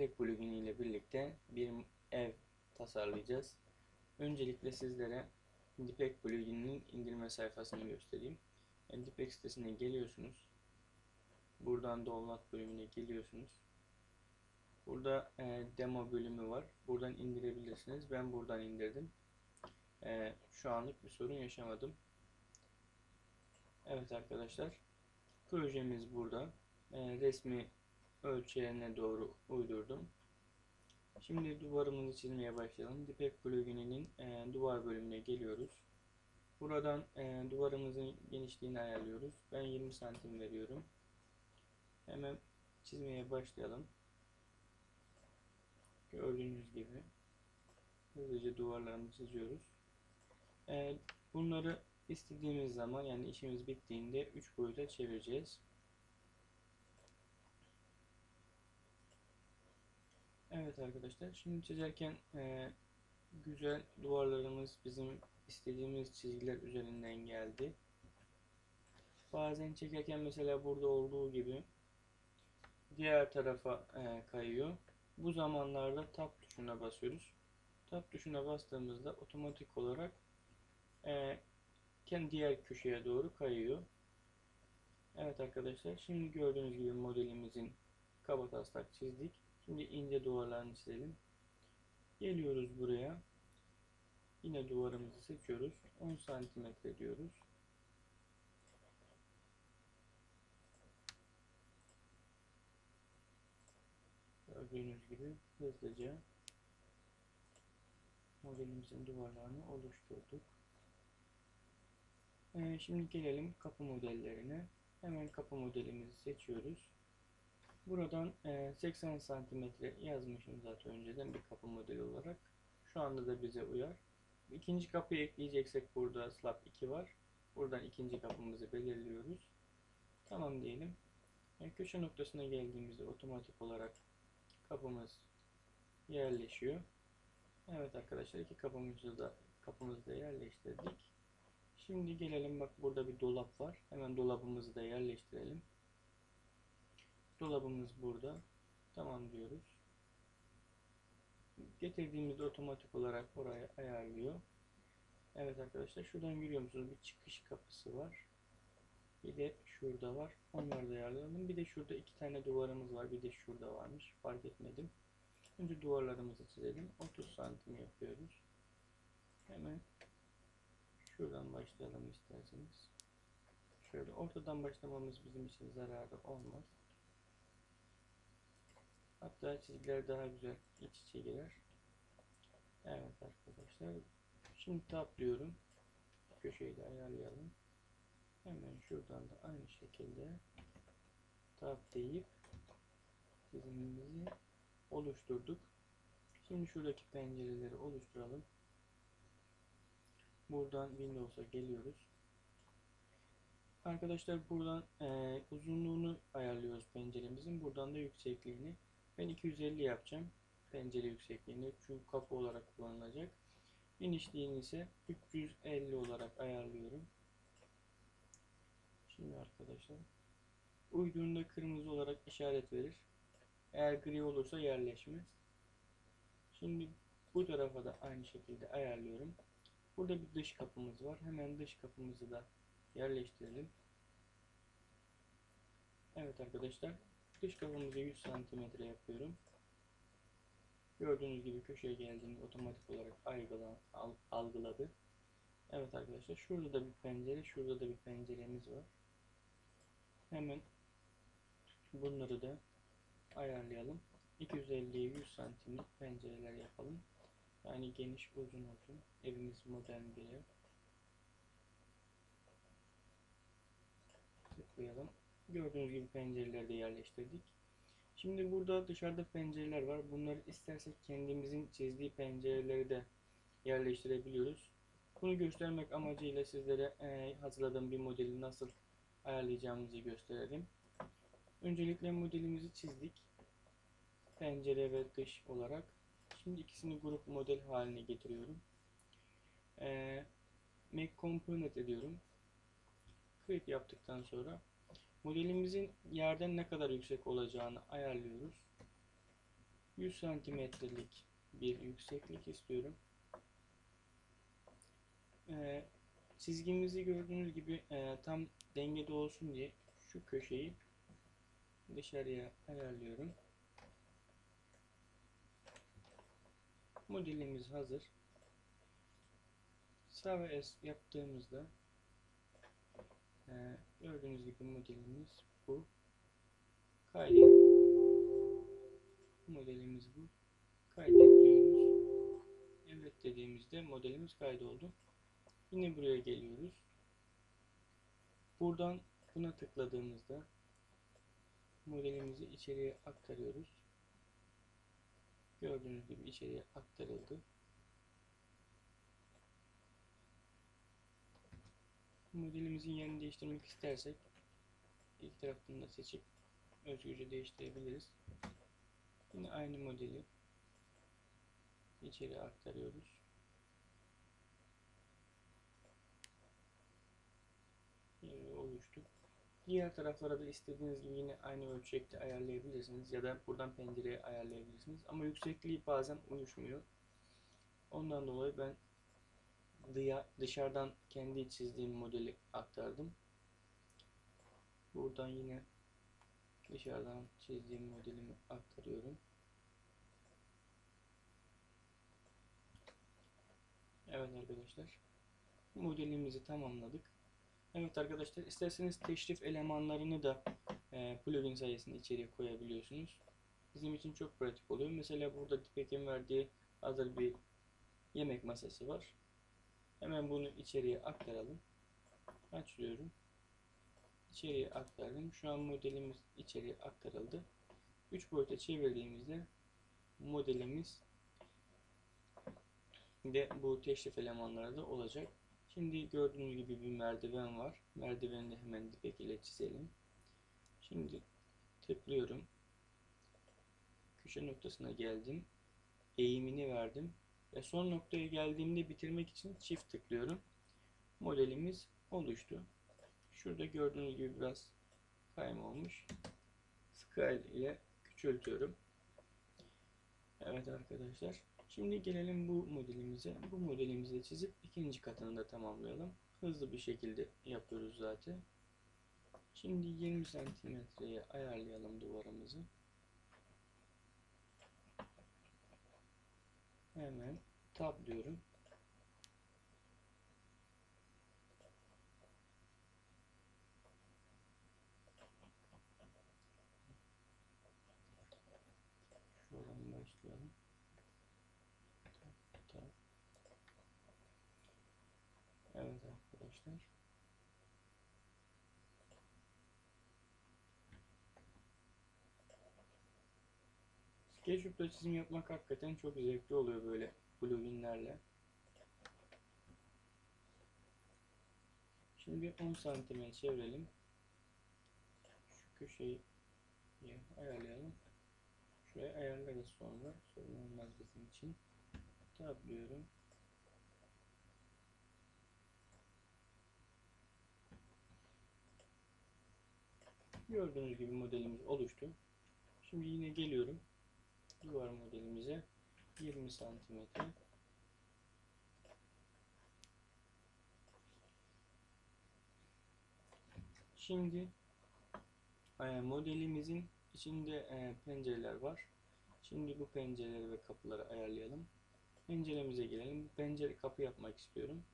Dipek plugin ile birlikte bir ev tasarlayacağız. Öncelikle sizlere Dipek plugininin indirme sayfasını göstereyim. Yani Dipek sitesine geliyorsunuz. Buradan download bölümüne geliyorsunuz. Burada e, demo bölümü var. Buradan indirebilirsiniz. Ben buradan indirdim. E, şu anlık bir sorun yaşamadım. Evet arkadaşlar. Projemiz burada. E, resmi ölçeğine doğru uydurdum. Şimdi duvarımızı çizmeye başlayalım. Dipek plugininin e, duvar bölümüne geliyoruz. Buradan e, duvarımızın genişliğini ayarlıyoruz. Ben 20 santim veriyorum. Hemen çizmeye başlayalım. Gördüğünüz gibi hızlıca duvarlarımızı çiziyoruz. E, bunları istediğimiz zaman yani işimiz bittiğinde 3 boyuta çevireceğiz. Evet arkadaşlar şimdi çizerken e, güzel duvarlarımız bizim istediğimiz çizgiler üzerinden geldi. Bazen çekerken mesela burada olduğu gibi diğer tarafa e, kayıyor. Bu zamanlarda tab tuşuna basıyoruz. Tab tuşuna bastığımızda otomatik olarak e, kendi diğer köşeye doğru kayıyor. Evet arkadaşlar şimdi gördüğünüz gibi modelimizin kaba taslak çizdik. Şimdi ince duvarlarını çizelim. Geliyoruz buraya. Yine duvarımızı seçiyoruz. 10 santimetre diyoruz. Gördüğünüz gibi hızlıca modelimizin duvarlarını oluşturduk. Ee, şimdi gelelim kapı modellerine. Hemen kapı modelimizi seçiyoruz. Buradan 80 santimetre yazmışım zaten önceden bir kapı modeli olarak. Şu anda da bize uyar. İkinci kapıyı ekleyeceksek burada slab 2 var. Buradan ikinci kapımızı belirliyoruz. Tamam diyelim. Yani köşe noktasına geldiğimizde otomatik olarak kapımız yerleşiyor. Evet arkadaşlar iki kapımızı da kapımızı da yerleştirdik. Şimdi gelelim bak burada bir dolap var. Hemen dolabımızı da yerleştirelim. Dolabımız burada. Tamam diyoruz. Getirdiğimizde otomatik olarak oraya ayarlıyor. Evet arkadaşlar şuradan görüyor musunuz? Bir çıkış kapısı var. Bir de şurada var. Onları da ayarlayalım. Bir de şurada iki tane duvarımız var. Bir de şurada varmış. Fark etmedim. Önce duvarlarımızı çizelim. 30 santim yapıyoruz. Hemen şuradan başlayalım isterseniz. Şöyle ortadan başlamamız bizim için zararı olmaz. Hatta çizgiler daha güzel iç içe girer. Evet arkadaşlar. Şimdi tab diyorum. Köşeyi de ayarlayalım. Hemen şuradan da aynı şekilde tab deyip çizimimizi oluşturduk. Şimdi şuradaki pencereleri oluşturalım. Buradan Windows'a geliyoruz. Arkadaşlar buradan e, uzunluğunu ayarlıyoruz penceremizin. Buradan da yüksekliğini. Ben 250 yapacağım. Pencere yüksekliğini. Çünkü kapı olarak kullanılacak. Genişliğini ise 350 olarak ayarlıyorum. Şimdi arkadaşlar uyduğunda kırmızı olarak işaret verir. Eğer gri olursa yerleşmez. Şimdi bu tarafa da aynı şekilde ayarlıyorum. Burada bir dış kapımız var. Hemen dış kapımızı da yerleştirelim. Evet arkadaşlar dış kapımızı 100 cm yapıyorum. Gördüğünüz gibi köşeye geldiğinde otomatik olarak algılan, algıladı. Evet arkadaşlar şurada da bir pencere, şurada da bir penceremiz var. Hemen bunları da ayarlayalım. 250'ye 100 santimlik pencereler yapalım. Yani geniş uzun olsun. Evimiz modern bir ev. Tıklayalım. Gördüğünüz gibi pencereleri de yerleştirdik. Şimdi burada dışarıda pencereler var. Bunları istersek kendimizin çizdiği pencereleri de yerleştirebiliyoruz. Bunu göstermek amacıyla sizlere e, hazırladığım bir modeli nasıl ayarlayacağımızı gösterelim. Öncelikle modelimizi çizdik. Pencere ve dış olarak. Şimdi ikisini grup model haline getiriyorum. E, Make Component ediyorum. Create yaptıktan sonra modelimizin yerden ne kadar yüksek olacağını ayarlıyoruz. 100 santimetrelik bir yükseklik istiyorum. Ee, çizgimizi gördüğünüz gibi e, tam dengede olsun diye şu köşeyi dışarıya ayarlıyorum. Modelimiz hazır. Sağ ve S yaptığımızda e, gördüğünüz gibi modelimiz bu. Kaydet. Modelimiz bu. Kaydet diyoruz. Evet dediğimizde modelimiz kaydoldu. Yine buraya geliyoruz. Buradan buna tıkladığımızda modelimizi içeriye aktarıyoruz. Gördüğünüz gibi içeriye aktarıldı. Modelimizin yerini değiştirmek istersek ilk tarafını da seçip özgürce değiştirebiliriz. Yine aynı modeli içeri aktarıyoruz. Yeri oluştu. Diğer taraflara da istediğiniz gibi yine aynı ölçekte ayarlayabilirsiniz ya da buradan pencereye ayarlayabilirsiniz. Ama yüksekliği bazen uyuşmuyor. Ondan dolayı ben dışarıdan kendi çizdiğim modeli aktardım. Buradan yine dışarıdan çizdiğim modelimi aktarıyorum. Evet arkadaşlar. Modelimizi tamamladık. Evet arkadaşlar isterseniz teşrif elemanlarını da e, plugin sayesinde içeriye koyabiliyorsunuz. Bizim için çok pratik oluyor. Mesela burada Dipek'in verdiği hazır bir yemek masası var. Hemen bunu içeriye aktaralım. Açıyorum. İçeriye aktardım. Şu an modelimiz içeriye aktarıldı. 3 boyuta çevirdiğimizde modelimiz de bu teşrif elemanları da olacak. Şimdi gördüğünüz gibi bir merdiven var. Merdiveni de hemen dipek ile çizelim. Şimdi tıklıyorum. Köşe noktasına geldim. Eğimini verdim. Ve son noktaya geldiğimde bitirmek için çift tıklıyorum. Modelimiz oluştu. Şurada gördüğünüz gibi biraz kayma olmuş. Scale ile küçültüyorum. Evet arkadaşlar. Şimdi gelelim bu modelimize. Bu modelimizi çizip ikinci katını da tamamlayalım. Hızlı bir şekilde yapıyoruz zaten. Şimdi 20 santimetreye ayarlayalım duvarımızı. Hemen tab diyorum. Şuradan başlayalım. Tab, tab. Evet arkadaşlar. SketchUp'ta çizim yapmak hakikaten çok zevkli oluyor böyle pluginlerle. Şimdi 10 santime çevirelim. Şu köşeyi ayarlayalım. Şuraya ayarlarız sonra. Sorun olmaz bizim için. Tablıyorum. Gördüğünüz gibi modelimiz oluştu. Şimdi yine geliyorum duvar modelimize 20 santimetre Şimdi e, modelimizin içinde e, pencereler var. Şimdi bu pencereleri ve kapıları ayarlayalım. Penceremize gelelim. Pencere kapı yapmak istiyorum.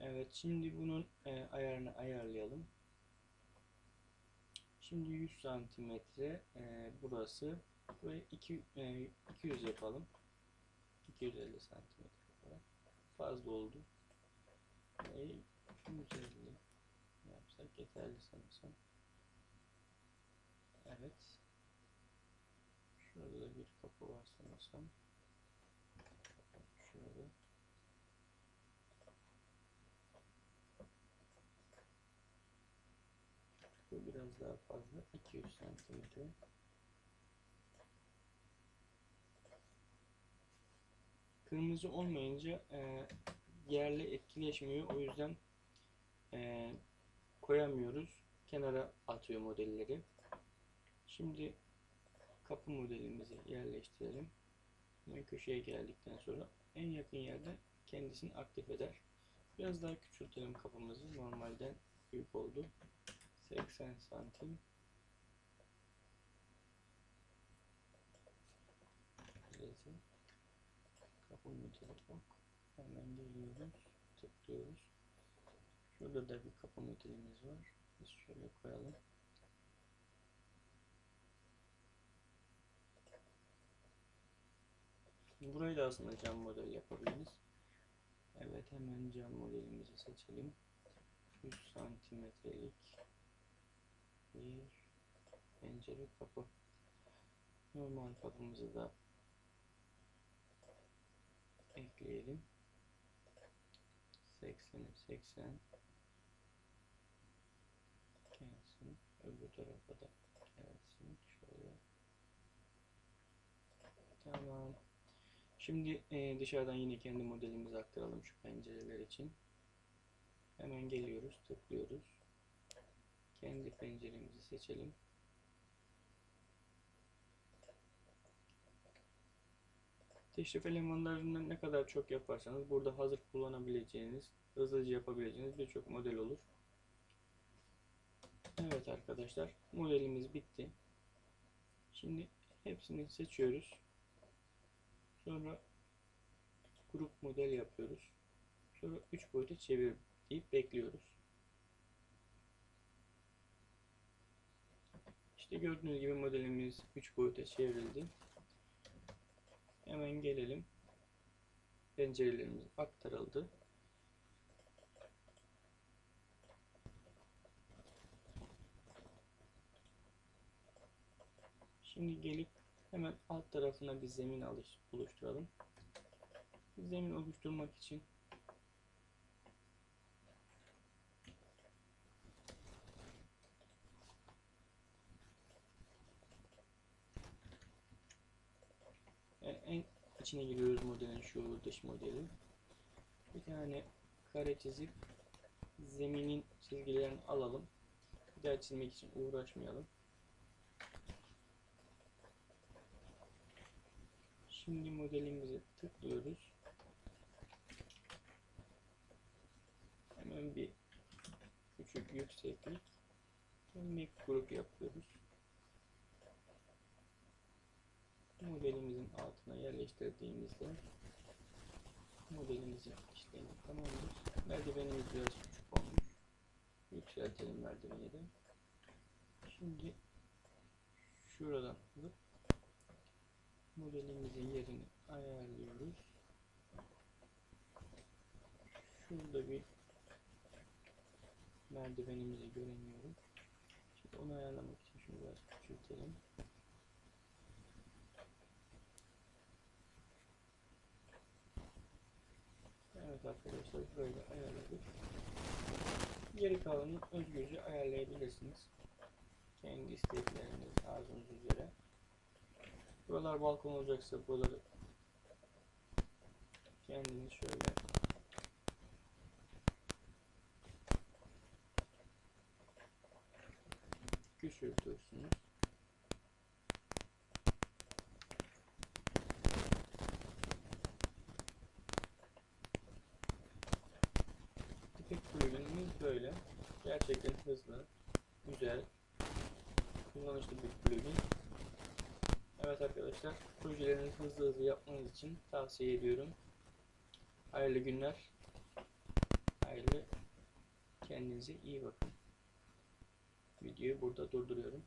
Evet, şimdi bunun e, ayarını ayarlayalım. Şimdi 100 santimetre burası ve 2, e, 200 yapalım. 250 santimetre olarak. Fazla oldu. E, 150 yapsak yeterli sanırsam. Evet. Şurada da bir kapı var sanırsam. Şurada. Bu biraz daha fazla. 200 santimetre. Kırmızı olmayınca e, yerle etkileşmiyor. O yüzden e, koyamıyoruz. Kenara atıyor modelleri. Şimdi kapı modelimizi yerleştirelim. Hemen köşeye geldikten sonra en yakın yerde kendisini aktif eder. Biraz daha küçültelim kapımızı. Normalden büyük oldu. 80 santim. Burası. Modeli bak. Hemen geliyoruz. Tıklıyoruz. Şurada da bir kapı modelimiz var. Biz şöyle koyalım. Burayı da aslında cam model yapabiliriz. Evet hemen cam modelimizi seçelim. 100 santimetrelik bir pencere kapı. Normal kapımızı da ekleyelim. 80'e 80 gelsin. Öbür tarafa da gelsin. Şöyle. Tamam. Şimdi e, dışarıdan yine kendi modelimizi aktaralım şu pencereler için. Hemen geliyoruz, tıklıyoruz. Kendi penceremizi seçelim. Teşrif elemanlarını ne kadar çok yaparsanız burada hazır kullanabileceğiniz, hızlıca yapabileceğiniz birçok model olur. Evet arkadaşlar, modelimiz bitti. Şimdi hepsini seçiyoruz. Sonra grup model yapıyoruz. Sonra 3 boyuta çevir deyip bekliyoruz. İşte gördüğünüz gibi modelimiz 3 boyuta çevrildi. Hemen gelelim. Pencerelerimiz aktarıldı. Şimdi gelip hemen alt tarafına bir zemin alış, oluşturalım. Zemin oluşturmak için en, en içine giriyoruz modelin şu dış modeli. Bir tane kare çizip zeminin çizgilerini alalım. Bir daha çizmek için uğraşmayalım. Şimdi modelimize tıklıyoruz. Hemen bir küçük yükseklik ve grup yapıyoruz. Modelimizin altına yerleştirdiğimizde modelimizin işlemi tamamdır. Merdivenimiz biraz küçük olmuş. Yükseltelim merdiveni de. Şimdi şuradan alıp modelimizin yerini ayarlıyoruz. Şurada bir merdivenimizi göremiyorum. Şimdi onu ayarlamak için şunu biraz küçültelim. Evet arkadaşlar böyle ayarladık. Geri kalanını özgürce ayarlayabilirsiniz. Kendi istekleriniz, arzunuz üzere. Buralar balkon olacaksa buraları kendiniz şöyle küçültürsünüz. Böyle. Gerçekten hızlı, güzel, kullanışlı bir plugin. Evet arkadaşlar, projelerinizi hızlı hızlı yapmanız için tavsiye ediyorum. Hayırlı günler. Hayırlı. Kendinize iyi bakın. Videoyu burada durduruyorum.